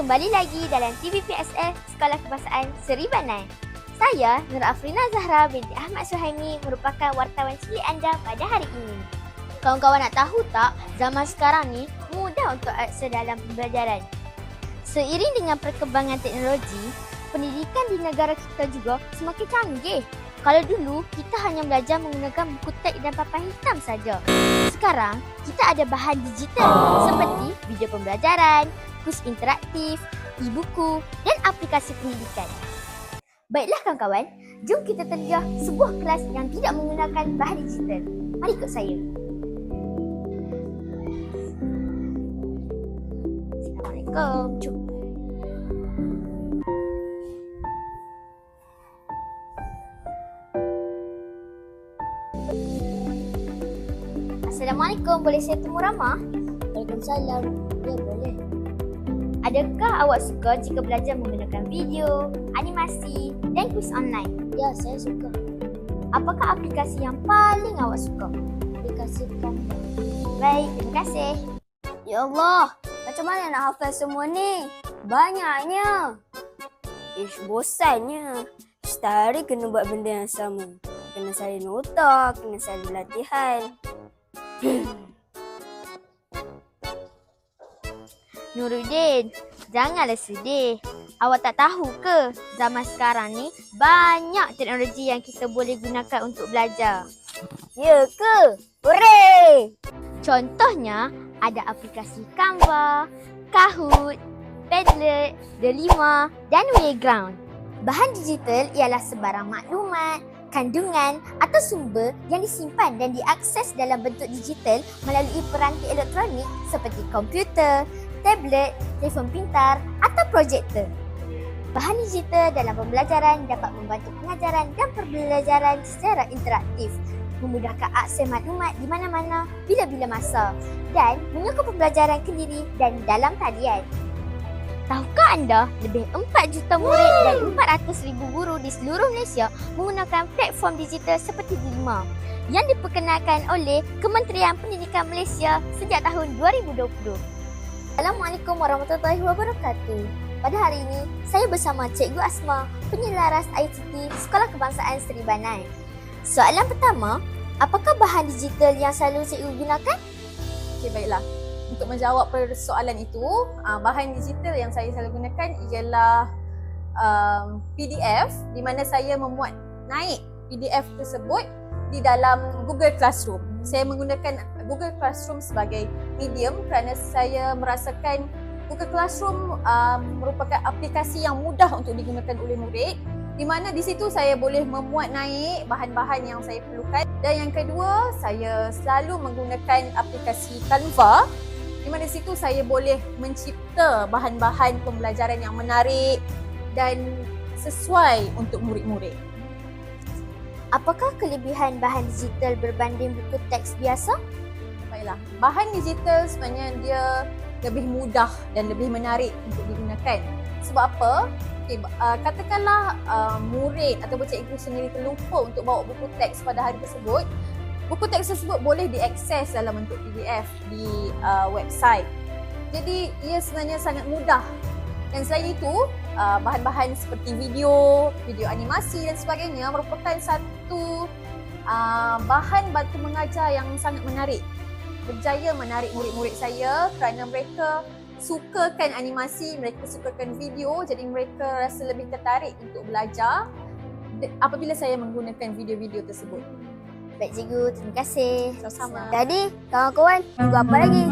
kembali lagi dalam TVPSF Sekolah Kebangsaan Seri Banan. Saya Nur Afrina Zahra binti Ahmad Suhaimi merupakan wartawan cilik anda pada hari ini. Kawan-kawan nak tahu tak, zaman sekarang ni mudah untuk akses dalam pembelajaran. Seiring dengan perkembangan teknologi, pendidikan di negara kita juga semakin canggih. Kalau dulu, kita hanya belajar menggunakan buku teks dan papan hitam saja. Sekarang, kita ada bahan digital seperti video pembelajaran, kurs interaktif, e-buku dan aplikasi pendidikan. Baiklah kawan-kawan, jom kita terjah sebuah kelas yang tidak menggunakan bahan digital. Mari ikut saya. Assalamualaikum. Jom. Assalamualaikum, boleh saya temu Rama? Waalaikumsalam. Ya boleh. Adakah awak suka jika belajar menggunakan video, animasi dan kuis online? Ya saya suka. Apakah aplikasi yang paling awak suka? Aplikasi Canva. Baik, terima kasih. Ya Allah, macam mana nak hafal semua ni? Banyaknya. Ish, bosannya. Setiap hari kena buat benda yang sama. Kena salin nota, kena salin latihan. Nuruddin, janganlah sedih. Awak tak tahu ke zaman sekarang ni banyak teknologi yang kita boleh gunakan untuk belajar. Ya ke? Hooray! Contohnya ada aplikasi Canva, Kahoot, Padlet, Delima dan Playground. Bahan digital ialah sebarang maklumat, kandungan atau sumber yang disimpan dan diakses dalam bentuk digital melalui peranti elektronik seperti komputer, tablet, telefon pintar atau projektor. Bahan digital dalam pembelajaran dapat membantu pengajaran dan pembelajaran secara interaktif, memudahkan akses maklumat di mana-mana bila-bila masa dan menyokong pembelajaran kendiri dan dalam talian. Tahukah anda lebih 4 juta murid dan 400 ribu guru di seluruh Malaysia menggunakan platform digital seperti Delima yang diperkenalkan oleh Kementerian Pendidikan Malaysia sejak tahun 2020. Assalamualaikum warahmatullahi wabarakatuh. Pada hari ini, saya bersama Cikgu Asma, penyelaras ICT Sekolah Kebangsaan Seri Banan. Soalan pertama, apakah bahan digital yang selalu cikgu gunakan? Okey baiklah. Untuk menjawab persoalan itu, uh, bahan digital yang saya selalu gunakan ialah um, PDF di mana saya memuat naik PDF tersebut di dalam Google Classroom. Saya menggunakan Google Classroom sebagai medium kerana saya merasakan Google Classroom um, merupakan aplikasi yang mudah untuk digunakan oleh murid di mana di situ saya boleh memuat naik bahan-bahan yang saya perlukan dan yang kedua saya selalu menggunakan aplikasi Canva di mana di situ saya boleh mencipta bahan-bahan pembelajaran yang menarik dan sesuai untuk murid-murid. Apakah kelebihan bahan digital berbanding buku teks biasa? Baiklah, bahan digital sebenarnya dia lebih mudah dan lebih menarik untuk digunakan. Sebab apa? Okay, uh, katakanlah uh, murid ataupun cikgu sendiri terlupa untuk bawa buku teks pada hari tersebut, buku teks tersebut boleh diakses dalam bentuk PDF di uh, website. Jadi ia sebenarnya sangat mudah. Dan selain itu, uh, bahan-bahan seperti video, video animasi dan sebagainya merupakan satu uh, bahan bantu mengajar yang sangat menarik. Berjaya menarik murid-murid saya kerana mereka sukakan animasi, mereka sukakan video jadi mereka rasa lebih tertarik untuk belajar apabila saya menggunakan video-video tersebut. Baik cikgu, terima kasih. Sama-sama. Jadi, kawan-kawan, tunggu apa lagi?